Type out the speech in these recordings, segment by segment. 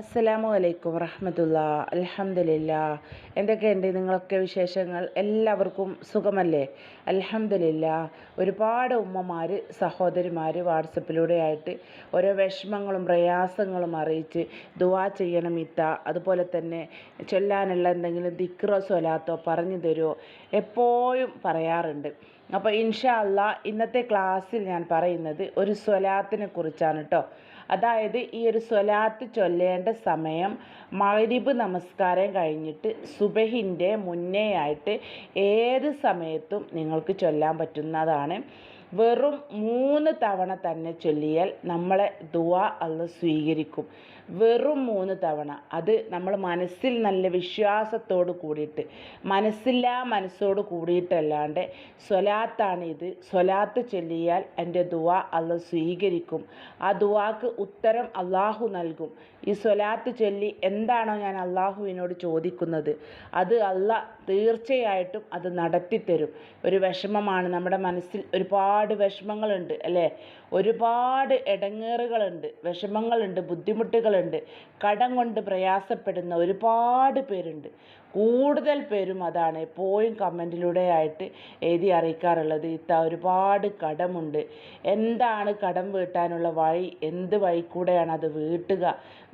അസ്സലാമു അലൈക്കും വറഹമത്തുള്ള. അലഹമില്ല എന്തൊക്കെയുണ്ട് നിങ്ങളൊക്കെ വിശേഷങ്ങൾ? എല്ലാവർക്കും സുഖമല്ലേ? അലഹമില്ല ഒരുപാട് ഉമ്മമാർ സഹോദരിമാർ വാട്സപ്പിലൂടെ ആയിട്ട് ഓരോ വിഷമങ്ങളും പ്രയാസങ്ങളും അറിയിച്ച് ദുവാ ചെയ്യണം ഇത്ത. അതുപോലെ തന്നെ ചൊല്ലാനുള്ള എന്തെങ്കിലും ദിക്റോ സ്വലാത്തോ പറഞ്ഞു തരുമോ എപ്പോഴും പറയാറുണ്ട്. അപ്പോൾ ഇൻഷാ അല്ല ഇന്നത്തെ ക്ലാസ്സിൽ ഞാൻ പറയുന്നത് ഒരു സ്വലാത്തിനെ കുറിച്ചാണ് കേട്ടോ അതായത് ഈ ഒരു സ്വലാത്ത് ചൊല്ലേണ്ട സമയം മഗ്രിബ് നമസ്കാരം കഴിഞ്ഞിട്ട് സുബഹിന്റെ മുന്നേ ആയിട്ട് ഏത് സമയത്തും നിങ്ങൾക്ക് ചൊല്ലാൻ പറ്റുന്നതാണ്. വെറും മൂന്ന് തവണ തന്നെ ചൊല്ലിയാൽ നമ്മളെ ദുആ അള്ള സ്വീകരിക്കും. വെറും മൂന്ന് തവണ. അത് നമ്മൾ മനസ്സിൽ നല്ല വിശ്വാസത്തോട് കൂടിയിട്ട് മനസ്സില്ലാ മനസ്സോട് കൂടിയിട്ടല്ലാണ്ട് സ്വലാത്താണ് ഇത്. സ്വലാത്ത് ചൊല്ലിയാൽ എന്റെ ദുആ അള്ള സ്വീകരിക്കും. ആ ദുവാക്ക് ഉത്തരം അള്ളാഹു നൽകും. ഈ സ്വലാത്ത് ചൊല്ലി എന്താണോ ഞാൻ അള്ളാഹുവിനോട് ചോദിക്കുന്നത് അത് അല്ല തീർച്ചയായിട്ടും അത് നടത്തിത്തരും. ഒരു വിഷമമാണ്. നമ്മുടെ മനസ്സിൽ ഒരുപാട് വിഷമങ്ങളുണ്ട് അല്ലേ? ഒരുപാട് ഇടങ്ങേറുകളുണ്ട് വിഷമങ്ങളുണ്ട് ബുദ്ധിമുട്ടുകളുണ്ട്. കടം കൊണ്ട് പ്രയാസപ്പെടുന്ന ഒരുപാട് പേരുണ്ട്. കൂടുതൽ പേരും അതാണ് എപ്പോഴും കമന്റിലൂടെ ആയിട്ട് എഴുതി അറിയിക്കാറുള്ളത്. ഇത്ത ഒരുപാട് കടമുണ്ട്. എന്താണ് കടം വീട്ടാനുള്ള വഴി? എന്ത് വഴി കൂടെയാണ് അത് വീട്ടുക?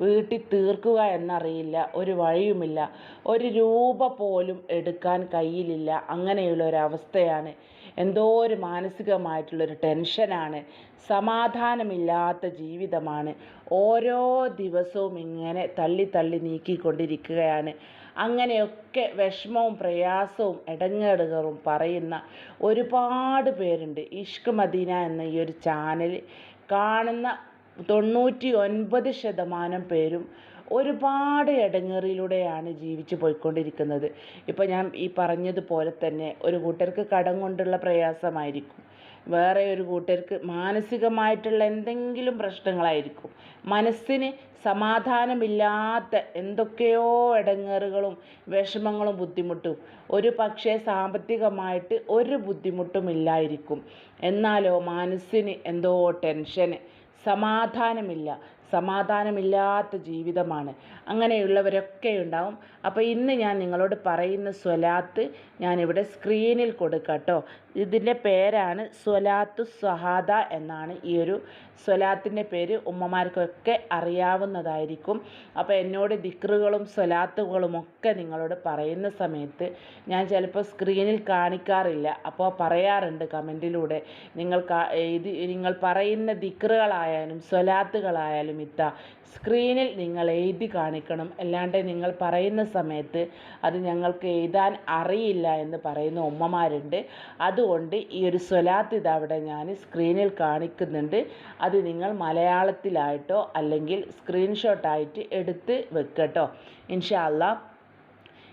വീട്ടി തീർക്കുക എന്നറിയില്ല. ഒരു വഴിയുമില്ല. ഒരു രൂപ പോലും എടുക്കാൻ കയ്യിലില്ല. അങ്ങനെയുള്ള ഒരവസ്ഥയാണ് എന്തോ ഒരു മാനസികമായിട്ടുള്ളൊരു ടെൻഷനാണ്. സമാധാനമില്ലാത്ത ജീവിതമാണ്. ഓരോ ദിവസവും ഇങ്ങനെ തള്ളി തള്ളി നീക്കിക്കൊണ്ടിരിക്കുകയാണ്. അങ്ങനെയൊക്കെ വിഷമവും പ്രയാസവും ഇടങ്ങേടുകളും പറയുന്ന ഒരുപാട് പേരുണ്ട്. ഇഷ്ക് മദീന എന്ന ഈ ഒരു ചാനൽ കാണുന്ന തൊണ്ണൂറ്റി ഒൻപത് ശതമാനം പേരും ഒരുപാട് ഇടങ്ങേറിലൂടെയാണ് ജീവിച്ച് പോയിക്കൊണ്ടിരിക്കുന്നത്. ഇപ്പോൾ ഞാൻ ഈ പറഞ്ഞതുപോലെ തന്നെ ഒരു കൂട്ടർക്ക് കടം കൊണ്ടുള്ള പ്രയാസമായിരിക്കും. വേറെ ഒരു കൂട്ടർക്ക് മാനസികമായിട്ടുള്ള എന്തെങ്കിലും പ്രശ്നങ്ങളായിരിക്കും. മനസ്സിന് സമാധാനമില്ലാത്ത എന്തൊക്കെയോ ഇടങ്ങേറുകളും വിഷമങ്ങളും ബുദ്ധിമുട്ടും. ഒരു പക്ഷേ സാമ്പത്തികമായിട്ട് ഒരു ബുദ്ധിമുട്ടും ഇല്ലായിരിക്കും. എന്നാലോ മനസ്സിന് എന്തോ ടെൻഷന് സമാധാനമില്ല. സമാധാനമില്ലാത്ത ജീവിതമാണ്. അങ്ങനെയുള്ളവരൊക്കെ ഉണ്ടാവും അപ്പോൾ ഇന്ന് ഞാൻ നിങ്ങളോട് പറയുന്ന സ്വലാത്ത് ഞാനിവിടെ സ്ക്രീനിൽ കൊടുക്കട്ടോ. ഇതിന്റെ പേരാണ് സ്വലാത്ത് സഹാദ എന്നാണ് ഈ ഒരു സ്വലാത്തിന്റെ പേര്. ഉമ്മമാർക്കൊക്കെ അറിയാവുന്നതായിരിക്കും. അപ്പോൾ എന്നോട് ദിക്റുകളും സ്വലാത്തുകളും ഒക്കെ നിങ്ങളോട് പറയുന്ന സമയത്ത് ഞാൻ ചിലപ്പോൾ സ്ക്രീനിൽ കാണിക്കാറില്ല. അപ്പോൾ പറയാറുണ്ട് കമന്റിലൂടെ. നിങ്ങൾ ഇത് നിങ്ങൾ പറയുന്ന ദിക്റുകളായാലും സ്വലാത്തുകളായാലും ഇത്ത സ്ക്രീനിൽ നിങ്ങൾ എഴുതി കാണിക്കണം. അല്ലാണ്ട് നിങ്ങൾ പറയുന്ന സമയത്ത് അത് ഞങ്ങൾക്ക് എഴുതാൻ അറിയില്ല എന്ന് പറയുന്ന ഉമ്മമാരുണ്ട്. അതുകൊണ്ട് ഈ ഒരു സ്വലാത്ത് ഇതവിടെ ഞാൻ സ്ക്രീനിൽ കാണിക്കുന്നുണ്ട്. അത് നിങ്ങൾ മലയാളത്തിലായിട്ടോ അല്ലെങ്കിൽ സ്ക്രീൻഷോട്ടായിട്ട് എടുത്ത് വെക്കട്ടോ. ഇൻഷാ അല്ലാ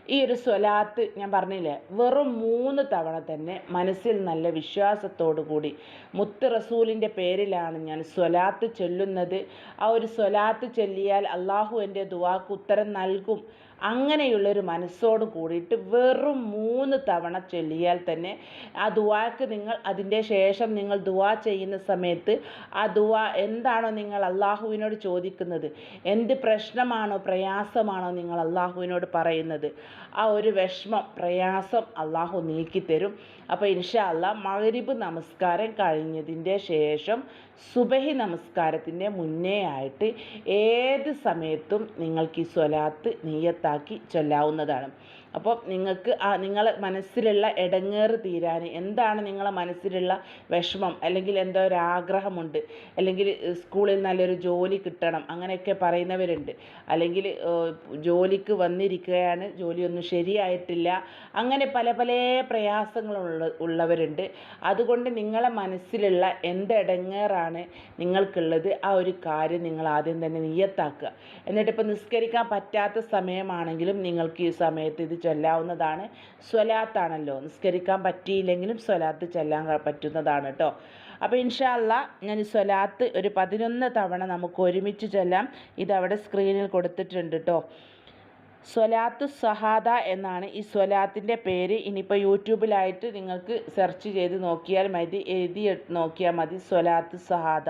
ഈ ഒരു സ്വലാത്ത് ഞാൻ പറഞ്ഞില്ലേ വെറും മൂന്ന് തവണ തന്നെ മനസ്സിൽ നല്ല വിശ്വാസത്തോടു കൂടി മുത്ത് റസൂലിന്റെ പേരിലാണ് ഞാൻ സ്വലാത്ത് ചൊല്ലുന്നത്. ആ ഒരു സ്വലാത്ത് ചൊല്ലിയാൽ അള്ളാഹു എന്റെ ദുവാക്ക് ഉത്തരം നൽകും. അങ്ങനെയുള്ളൊരു മനസ്സോട് കൂടിയിട്ട് വെറും മൂന്ന് തവണ ചൊല്ലിയാൽ തന്നെ ആ ദുവാക്ക് നിങ്ങൾ അതിന്റെ ശേഷം നിങ്ങൾ ദുവാ ചെയ്യുന്ന സമയത്ത് ആ ദുവാ എന്താണോ നിങ്ങൾ അള്ളാഹുവിനോട് ചോദിക്കുന്നത് എന്ത് പ്രശ്നമാണോ പ്രയാസമാണോ നിങ്ങൾ അള്ളാഹുവിനോട് പറയുന്നത് ആ ഒരു വിഷമം പ്രയാസം അള്ളാഹു നീക്കിത്തരും. അപ്പോൾ ഇൻഷാ അല്ല മഗ്രിബ് നമസ്കാരം കഴിഞ്ഞതിന്റെ ശേഷം സുബഹി നമസ്കാരത്തിന്റെ മുന്നേ ആയിട്ട് ഏത് സമയത്തും നിങ്ങൾക്ക് ഈ സ്വലാത്ത് നീയത്താക്കി ചൊല്ലാവുന്നതാണ്. അപ്പോൾ നിങ്ങൾക്ക് ആ നിങ്ങളെ മനസ്സിലുള്ള ഇടങ്ങേറ് തീരാൻ എന്താണ് നിങ്ങളെ മനസ്സിലുള്ള വിഷമം? അല്ലെങ്കിൽ എന്തോ ഒരു ആഗ്രഹമുണ്ട്. അല്ലെങ്കിൽ സ്കൂളിൽ നല്ലൊരു ജോലി കിട്ടണം. അങ്ങനെയൊക്കെ പറയുന്നവരുണ്ട്. അല്ലെങ്കിൽ ജോലിക്ക് വന്നിരിക്കുകയാണ്. ജോലിയൊന്നും ശരിയായിട്ടില്ല. അങ്ങനെ പല പല പ്രയാസങ്ങളുള്ള ഉള്ളവരുണ്ട്. അതുകൊണ്ട് നിങ്ങളെ മനസ്സിലുള്ള എന്തെടങ്ങേറാണ് നിങ്ങൾക്കുള്ളത് ആ ഒരു കാര്യം നിങ്ങൾ ആദ്യം തന്നെ നിയത്താക്കുക. എന്നിട്ട് ഇപ്പോൾ നിസ്കരിക്കാൻ പറ്റാത്ത സമയമാണെങ്കിലും നിങ്ങൾക്ക് ഈ സമയത്ത് ഇത് ചൊല്ലാവുന്നതാണ്. സ്വലാത്താണല്ലോ. നിസ്കരിക്കാൻ പറ്റിയില്ലെങ്കിലും സ്വലാത്ത് ചൊല്ലാൻ പറ്റുന്നതാണ് കേട്ടോ അപ്പോൾ ഇൻഷാല്ല ഞാൻ ഈ സ്വലാത്ത് ഒരു പതിനൊന്ന് തവണ നമുക്ക് ഒരുമിച്ച് ചൊല്ലാം. ഇതവിടെ സ്ക്രീനിൽ കൊടുത്തിട്ടുണ്ട് കേട്ടോ സ്വലാത്ത് സഹാദ എന്നാണ് ഈ സ്വലാത്തിന്റെ പേര്. ഇനിയിപ്പോൾ യൂട്യൂബിലായിട്ട് നിങ്ങൾക്ക് സെർച്ച് ചെയ്ത് നോക്കിയാൽ മതി. എഴുതി നോക്കിയാൽ മതി. സ്വലാത്ത് സഹാദ.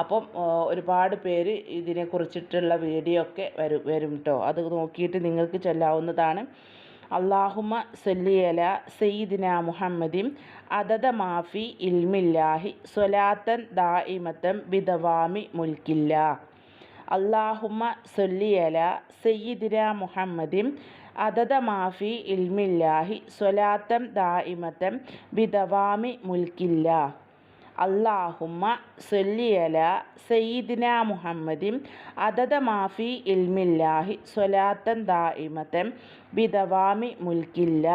അപ്പം ഒരുപാട് പേര് ഇതിനെക്കുറിച്ചിട്ടുള്ള വീഡിയോ ഒക്കെ വരും വരും കേട്ടോ അത് നോക്കിയിട്ട് നിങ്ങൾക്ക് ചൊല്ലാവുന്നതാണ്. അള്ളാഹുമ സല്ലിയല സയ്യിദിന മുഹമ്മദിം അതത മാഫി ഇൽമില്ലാഹി സ്വലാത്തൻ ദായിമത്തം ബിദവാമി മുൽക്കില്ല. അള്ളാഹുമ സൊല്ലിയല സയ്യിദിന മുഹമ്മദിം അതത മാഫി ഇൽമില്ലാഹി സ്വലാത്തം ദായിമത്തം ബിദവാമി മുൽക്കില്ല. അള്ളാഹുമ്മ സൊല്ലിയല സയ്യിദിന മുഹമ്മദിൻ അതത മാഫി ഇൽമില്ലാഹി സ്വലാത്തൻ ദായിമത്തൻ ബിദവാമി മുൽക്കില്ല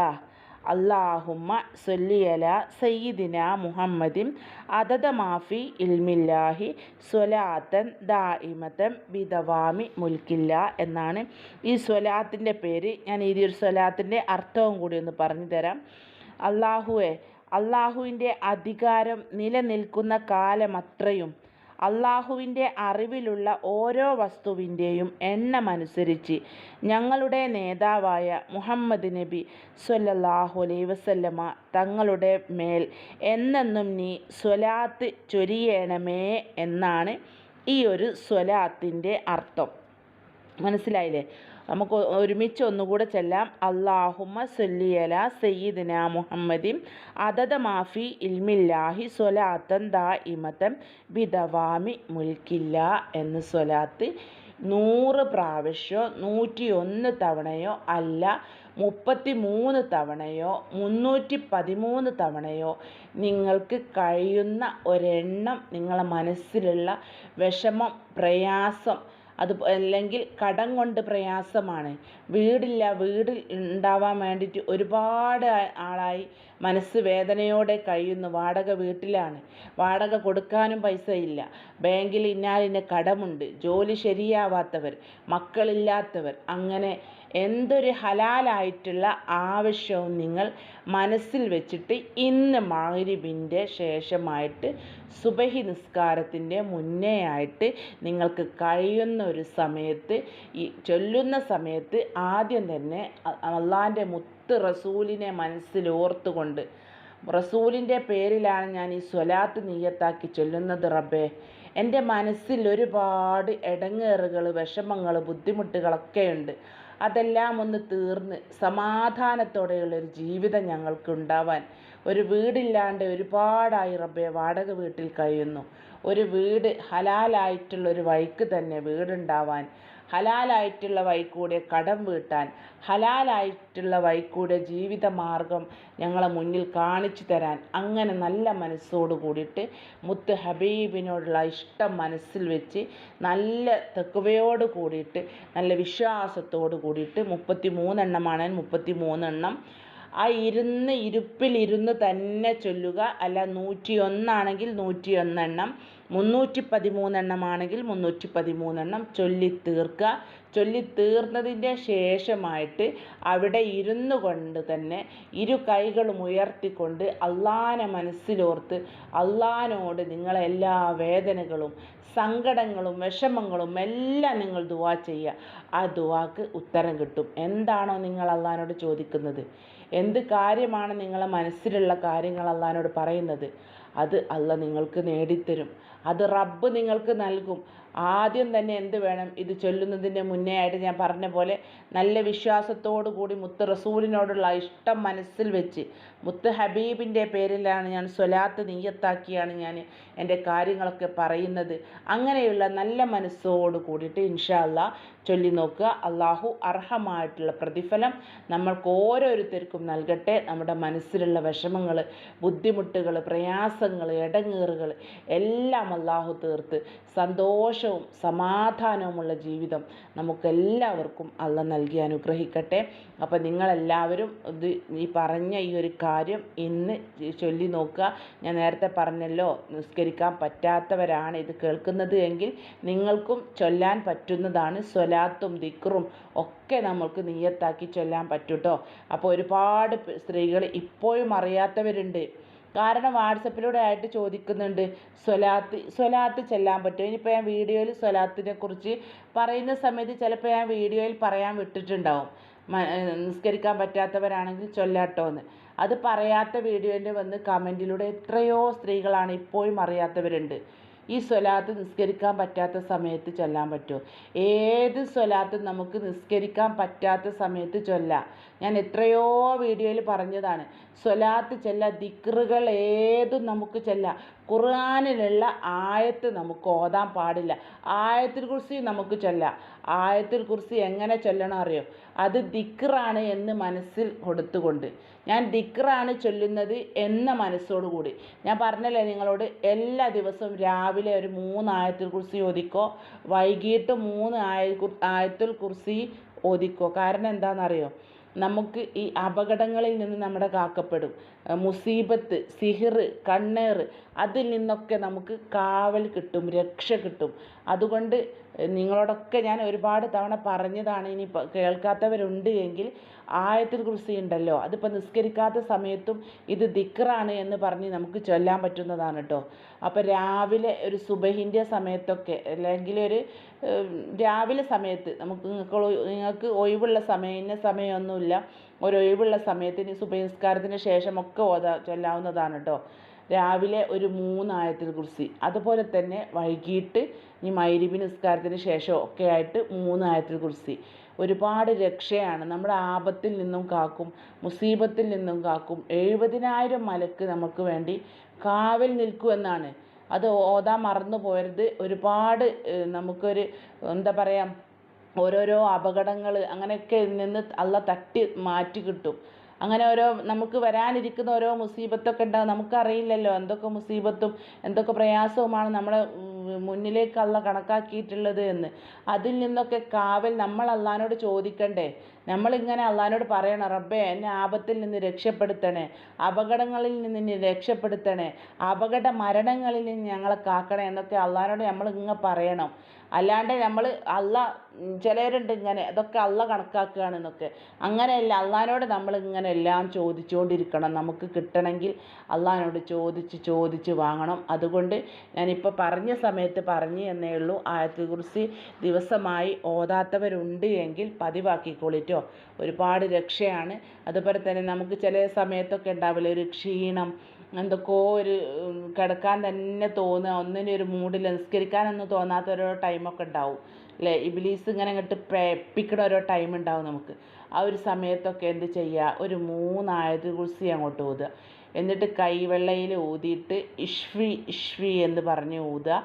അള്ളാഹുമ്മ സൊല്ലിയല സയ്യിദിന മുഹമ്മദിൻ അതത മാഫി ഇൽമില്ലാഹി സ്വലാത്തൻ ദായിമത്തൻ ബിദവാമി മുൽക്കില്ല എന്നാണ് ഈ സ്വലാത്തിന്റെ പേര്. ഞാൻ ഈ ഒരു സ്വലാത്തിന്റെ അർത്ഥവും കൂടി ഒന്ന് പറഞ്ഞു തരാം. അള്ളാഹുവെ അള്ളാഹുവിന്റെ അധികാരം നിലനിൽക്കുന്ന കാലമത്രയും അള്ളാഹുവിന്റെ അറിവിലുള്ള ഓരോ വസ്തുവിന്റെയും എണ്ണമനുസരിച്ച് ഞങ്ങളുടെ നേതാവായ മുഹമ്മദ് നബി സ്വല്ലല്ലാഹു അലൈ വസല്ലമ തങ്ങളുടെ മേൽ എന്നെന്നും നീ സ്വലാത്ത് ചൊരിയണമേ എന്നാണ് ഈ ഒരു സ്വലാത്തിന്റെ അർത്ഥം. മനസ്സിലായില്ലേ? നമുക്ക് ഒരുമിച്ച് ഒന്നുകൂടെ ചെല്ലാം. അള്ളാഹുമ സല്ലിയല സയ്യിദിന മുഹമ്മദിൻ. അതത മാഫി ഇൽമില്ലാഹി സൊലാത്തൻ ദാ ഇമത്തൻ ബിദവാമി മുൽക്കില്ല എന്ന് സൊലാത്ത് നൂറ് പ്രാവശ്യമോ നൂറ്റി ഒന്ന് തവണയോ അല്ല മുപ്പത്തി മൂന്ന് തവണയോ മുന്നൂറ്റി പതിമൂന്ന് തവണയോ നിങ്ങൾക്ക് കഴിയുന്ന ഒരെണ്ണം നിങ്ങളെ മനസ്സിലുള്ള വിഷമം പ്രയാസം അത് അല്ലെങ്കിൽ കടം കൊണ്ട് പ്രയാസമാണ്. വീടില്ല വീട് ഉണ്ടാവാൻ വേണ്ടിയിട്ട് ഒരുപാട് ആളായി മനസ്സ് വേദനയോടെ കഴിയുന്നു. വാടക വീട്ടിലാണ്. വാടക കൊടുക്കാനും പൈസ ഇല്ല ബാങ്കിൽ ഇന്നാലിന്ന കടമുണ്ട്. ജോലി ശരിയാവാത്തവർ മക്കളില്ലാത്തവർ അങ്ങനെ എന്തൊരു ഹലാലായിട്ടുള്ള ആവശ്യവും നിങ്ങൾ മനസ്സിൽ വെച്ചിട്ട് ഇന്ന് മഗ്‌രിബിന്റെ ശേഷമായിട്ട് സുബഹി നിസ്കാരത്തിന്റെ മുന്നേ ആയിട്ട് നിങ്ങൾക്ക് കഴിയുന്ന ഒരു സമയത്ത് ഈ ചൊല്ലുന്ന സമയത്ത് ആദ്യം തന്നെ അള്ളാന്റെ മുത്ത് റസൂലിനെ മനസ്സിൽ ഓർത്തുകൊണ്ട് റസൂലിന്റെ പേരിലാണ് ഞാൻ ഈ സ്വലാത്ത് നീയത്താക്കി ചൊല്ലുന്നത് റബ്ബേ. എന്റെ മനസ്സിൽ ഒരുപാട് ഇടങ്ങേറുകൾ വിഷമങ്ങൾ ബുദ്ധിമുട്ടുകളൊക്കെ ഉണ്ട് അതെല്ലാം ഒന്ന് തീർന്ന് സമാധാനത്തോടെയുള്ളൊരു ജീവിതം ഞങ്ങൾക്ക് ഉണ്ടാവാൻ ഒരു വീടില്ലാണ്ട് ഒരുപാടായി റബ്ബെ വാടക വീട്ടിൽ കഴിയുന്നു. ഒരു വീട് ഹലാലായിട്ടുള്ള ഒരു വഴിക്ക് തന്നെ വീടുണ്ടാവാൻ ഹലാലായിട്ടുള്ള വഴിക്കൂടെ കടം വീട്ടാൻ ഹലാലായിട്ടുള്ള വഴിക്കൂടെ ജീവിതമാർഗം ഞങ്ങളെ മുന്നിൽ കാണിച്ചു തരാൻ അങ്ങനെ നല്ല മനസ്സോട് കൂടിയിട്ട് മുത്ത് ഹബീബിനോടുള്ള ഇഷ്ടം മനസ്സിൽ വെച്ച് നല്ല തെക്കുവയോട് കൂടിയിട്ട് നല്ല വിശ്വാസത്തോട് കൂടിയിട്ട് മുപ്പത്തി മൂന്നെണ്ണമാണ് മുപ്പത്തി മൂന്നെണ്ണം ആ ഇരുന്ന് ഇരുപ്പിലിരുന്ന് തന്നെ ചൊല്ലുക. അല്ല നൂറ്റിയൊന്നാണെങ്കിൽ നൂറ്റിയൊന്നെണ്ണം. മുന്നൂറ്റി പതിമൂന്നെണ്ണമാണെങ്കിൽ മുന്നൂറ്റി പതിമൂന്നെണ്ണം ചൊല്ലി തീർക്കുക ചൊല്ലി ശേഷമായിട്ട് അവിടെ ഇരുന്നു കൊണ്ട് തന്നെ ഇരു കൈകളും ഉയർത്തിക്കൊണ്ട് അള്ളാനെ മനസ്സിലോർത്ത് അള്ളാനോട് നിങ്ങളെ എല്ലാ വേദനകളും സങ്കടങ്ങളും വിഷമങ്ങളും എല്ലാം നിങ്ങൾ ദുവാ ചെയ്യുക. ആ ദുവാക്ക് ഉത്തരം കിട്ടും. എന്താണോ നിങ്ങൾ അള്ളഹാനോട് ചോദിക്കുന്നത്? എന്ത് കാര്യമാണ് നിങ്ങളെ മനസ്സിലുള്ള കാര്യങ്ങൾ അള്ളഹാനോട് പറയുന്നത്? അത് അല്ല നിങ്ങൾക്ക് നേടിത്തരും. അത് റബ്ബ് നിങ്ങൾക്ക് നൽകും. ആദ്യം തന്നെ എന്ത് വേണം? ഇത് ചൊല്ലുന്നതിന്റെ മുന്നേ ആയിട്ട് ഞാൻ പറഞ്ഞ പോലെ നല്ല വിശ്വാസത്തോടു കൂടി മുത്ത് റസൂലിനോടുള്ള ഇഷ്ടം മനസ്സിൽ വെച്ച് മുത്ത് ഹബീബിന്റെ പേരിലാണ് ഞാൻ സ്വലാത്ത് നീയത്താക്കിയാണ് ഞാൻ എന്റെ കാര്യങ്ങളൊക്കെ പറയുന്നത് അങ്ങനെയുള്ള നല്ല മനസ്സോട് കൂടിയിട്ട് ഇൻഷാല്ല ചൊല്ലി നോക്കുക. അള്ളാഹു അർഹമായിട്ടുള്ള പ്രതിഫലം നമ്മൾക്ക് ഓരോരുത്തർക്കും നൽകട്ടെ. നമ്മുടെ മനസ്സിലുള്ള വിഷമങ്ങൾ ബുദ്ധിമുട്ടുകൾ പ്രയാസങ്ങൾ ഇടങ്ങേറുകൾ എല്ലാം അള്ളാഹു തീർത്ത് സന്തോഷവും സമാധാനവുമുള്ള ജീവിതം നമുക്കെല്ലാവർക്കും അള്ള നൽകി അനുഗ്രഹിക്കട്ടെ. അപ്പോൾ നിങ്ങളെല്ലാവരും ഇത് ഈ പറഞ്ഞ ഈ ഒരു കാര്യം ഇന്ന് ചൊല്ലി നോക്കുക. ഞാൻ നേരത്തെ പറഞ്ഞല്ലോ നിസ്കരിക്കാൻ പറ്റാത്തവരാണ് ഇത് കേൾക്കുന്നത് എങ്കിൽ നിങ്ങൾക്കും ചൊല്ലാൻ പറ്റുന്നതാണ് സ്വലാത്തും ദിക്റും ഒക്കെ നമ്മൾക്ക് നീയത്താക്കി ചൊല്ലാൻ പറ്റൂട്ടോ അപ്പോൾ ഒരുപാട് സ്ത്രീകൾ ഇപ്പോഴും അറിയാത്തവരുണ്ട്. കാരണം വാട്സപ്പിലൂടെ ആയിട്ട് ചോദിക്കുന്നുണ്ട് സ്വലാത്ത് സ്വലാത്ത് ചെല്ലാൻ പറ്റുമോ ഇനിയിപ്പോൾ ഞാൻ വീഡിയോയിൽ സ്വലാത്തിനെ കുറിച്ച് പറയുന്ന സമയത്ത് ചിലപ്പോൾ ഞാൻ വീഡിയോയിൽ പറയാൻ വിട്ടിട്ടുണ്ടാവും. നിസ്കരിക്കാൻ പറ്റാത്തവരാണെങ്കിൽ ചൊല്ലാട്ടോ എന്ന് അത് പറയാത്ത വീഡിയോന്റെ വന്ന് കമന്റിലൂടെ എത്രയോ സ്ത്രീകളാണ് ഇപ്പോഴും അറിയാത്തവരുണ്ട്. ഈ സ്വലാത്ത് നിസ്കരിക്കാൻ പറ്റാത്ത സമയത്ത് ചൊല്ലാൻ പറ്റുമോ ഏത് സ്വലാത്ത് നമുക്ക് നിസ്കരിക്കാൻ പറ്റാത്ത സമയത്ത് ചൊല്ലാം. ഞാൻ എത്രയോ വീഡിയോയിൽ പറഞ്ഞതാണ്. സ്വലാത്ത് ചെല്ല ദിക്റുകൾ ഏതും നമുക്ക് ചെല്ലാം. ഖുർആാനിലുള്ള ആയത്ത് നമുക്ക് ഓതാൻ പാടില്ല. ആയത്തിൽ കുറിച്ച് നമുക്ക് ചൊല്ലാം. ആയത്തിൽ കുറിച്ച് എങ്ങനെ ചൊല്ലണം അറിയോ? അത് ദിക്റാണ് എന്ന് മനസ്സിൽ കൊടുത്തുകൊണ്ട്. ഞാൻ ദിക്റാണ് ചൊല്ലുന്നത് എന്ന മനസ്സോടുകൂടി ഞാൻ പറഞ്ഞല്ലേ നിങ്ങളോട് എല്ലാ ദിവസവും രാവിലെ ഒരു മൂന്ന് ആയത്തിൽ കുറിച്ച് ഓതിക്കോ വൈകിട്ട് മൂന്ന് ആയ ആയത്തുൽ കുറിച്ച് ഓതിക്കോ. കാരണം എന്താണെന്നറിയോ നമുക്ക് ഈ അപകടങ്ങളിൽ നിന്ന് നമ്മുടെ കാക്കപ്പെടും. മുസീബത്ത് സിഹിർ കണ്ണേർ അതിൽ നിന്നൊക്കെ നമുക്ക് കാവൽ കിട്ടും രക്ഷ കിട്ടും. അതുകൊണ്ട് നിങ്ങളോടൊക്കെ ഞാൻ ഒരുപാട് തവണ പറഞ്ഞതാണ് ഇനി കേൾക്കാത്തവരുണ്ട് എങ്കിൽ ആയത്തിൽ കുറിച്ച് ഉണ്ടല്ലോ. അതിപ്പോൾ നിസ്കരിക്കാത്ത സമയത്തും ഇത് ദിക്റാണ് എന്ന് പറഞ്ഞ് നമുക്ക് ചൊല്ലാൻ പറ്റുന്നതാണ് കേട്ടോ അപ്പോൾ രാവിലെ ഒരു സുബഹിന്റെ സമയത്തൊക്കെ അല്ലെങ്കിൽ ഒരു രാവിലെ സമയത്ത് നമുക്ക് നിങ്ങൾക്ക് നിങ്ങൾക്ക് ഒഴിവുള്ള സമയം ഇന്ന സമയമൊന്നുമില്ല. ഒരു ഒഴിവുള്ള സമയത്തിന് സുബഹി നിസ്കാരത്തിന് ശേഷമൊക്കെ ഓതാ ചൊല്ലാവുന്നതാണ് കേട്ടോ രാവിലെ ഒരു മൂന്നായത്തിൽ കുറിച്ച് അതുപോലെ തന്നെ വൈകിട്ട് ഈ മൈരിബി നിസ്കാരത്തിന് ശേഷം ഒക്കെ ആയിട്ട് മൂന്നായത്തിൽ കുറിച്ച് ഒരുപാട് രക്ഷയാണ്. നമ്മുടെ ആപത്തിൽ നിന്നും കാക്കും മുസീബത്തിൽ നിന്നും കാക്കും. എഴുപതിനായിരം മലക്ക് നമുക്ക് വേണ്ടി കാവൽ നിൽക്കുമെന്നാണ്. അത് ഓതാൻ മറന്നു പോകരുത്. ഒരുപാട് നമുക്കൊരു എന്താ പറയുക ഓരോരോ അപകടങ്ങൾ അങ്ങനെയൊക്കെ നിന്ന് അള്ള തട്ടി മാറ്റി കിട്ടും. അങ്ങനെ ഓരോ നമുക്ക് വരാനിരിക്കുന്ന ഓരോ മുസീബത്തൊക്കെ ഉണ്ടാകും നമുക്കറിയില്ലല്ലോ എന്തൊക്കെ മുസീബത്തും എന്തൊക്കെ പ്രയാസവുമാണ് നമ്മളെ മുന്നിലേക്ക് അള്ള കണക്കാക്കിയിട്ടുള്ളത് എന്ന്. അതിൽ നിന്നൊക്കെ കാവൽ നമ്മൾ അള്ളഹാനോട് ചോദിക്കണ്ടേ? നമ്മളിങ്ങനെ അള്ളഹാനോട് പറയണം റബ്ബേ എന്നെ ആപത്തിൽ നിന്ന് രക്ഷപ്പെടുത്തണേ അപകടങ്ങളിൽ നിന്ന് എന്നെ രക്ഷപ്പെടുത്തണേ അപകട മരണങ്ങളിൽ നിന്ന് ഞങ്ങളെ കാക്കണേ എന്നൊക്കെ അള്ളഹാനോട് നമ്മൾ ഇങ്ങനെ പറയണം. അല്ലാണ്ട് നമ്മൾ അള്ള ചിലരുണ്ട് ഇങ്ങനെ അതൊക്കെ അള്ള കണക്കാക്കുകയാണെന്നൊക്കെ അങ്ങനെയല്ല അള്ളഹാനോട് നമ്മൾ ഇങ്ങനെ എല്ലാം ചോദിച്ചുകൊണ്ടിരിക്കണം നമുക്ക് കിട്ടണമെങ്കിൽ അള്ളഹാനോട് ചോദിച്ച് ചോദിച്ച് വാങ്ങണം. അതുകൊണ്ട് ഞാനിപ്പോൾ പറഞ്ഞ സമയത്ത് പറഞ്ഞു എന്നേ ഉള്ളൂ. ആയത്തിൽ കുറിച്ച് ദിവസമായി ഓതാത്തവരുണ്ട് എങ്കിൽ പതിവാക്കിക്കോളിട്ടോ. ഒരുപാട് രക്ഷയാണ്. അതുപോലെ തന്നെ നമുക്ക് ചില സമയത്തൊക്കെ ഉണ്ടാവില്ല ഒരു ക്ഷീണം എന്തൊക്കെയോ ഒരു കിടക്കാൻ തന്നെ തോന്നുക ഒന്നിനും ഒരു മൂഡിൽ നിസ്കരിക്കാനൊന്നും തോന്നാത്ത ഓരോ ടൈമൊക്കെ ഉണ്ടാവും അല്ലേ ഇബിലീസ് ഇങ്ങനെ അങ്ങോട്ട് പ്രേപ്പിക്കണ ഓരോ ടൈം ഉണ്ടാവും നമുക്ക്. ആ ഒരു സമയത്തൊക്കെ എന്ത് ചെയ്യുക ഒരു മൂന്നായത് കുറിച്ച് അങ്ങോട്ട് ഊതുക. എന്നിട്ട് കൈവെള്ളയിൽ ഊതിയിട്ട് ഇഷ്വി ഇഷ്വി എന്ന് പറഞ്ഞ് ഊതുക.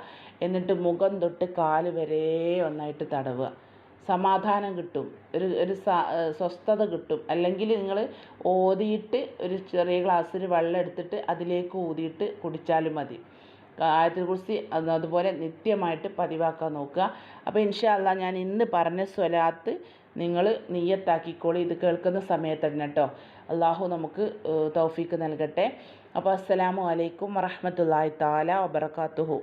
എന്നിട്ട് മുഖം തൊട്ട് കാൽ വരെ ഒന്നായിട്ട് തടവുക. സമാധാനം കിട്ടും. ഒരു ഒരു സ്വസ്ഥത കിട്ടും. അല്ലെങ്കിൽ നിങ്ങൾ ഓതിയിട്ട് ഒരു ചെറിയ ഗ്ലാസ്സിൽ വെള്ളം എടുത്തിട്ട് അതിലേക്ക് ഊതിയിട്ട് കുടിച്ചാലും മതി. ആയത്തിൽ കുറിച്ച് അതുപോലെ നിത്യമായിട്ട് പതിവാക്കാൻ നോക്കുക. അപ്പോൾ ഇൻഷാല്ല ഞാൻ ഇന്ന് പറഞ്ഞ സ്വലാത്ത് നിങ്ങൾ നീയത്താക്കിക്കോളി ഇത് കേൾക്കുന്ന സമയത്ത് തന്നെ കേട്ടോ അള്ളാഹു നമുക്ക് തൗഫീക്ക് നൽകട്ടെ. അപ്പോൾ അസ്സലാമു അലൈക്കും വറഹമത്തല്ലാഹി താല വബർക്കാത്തുഹു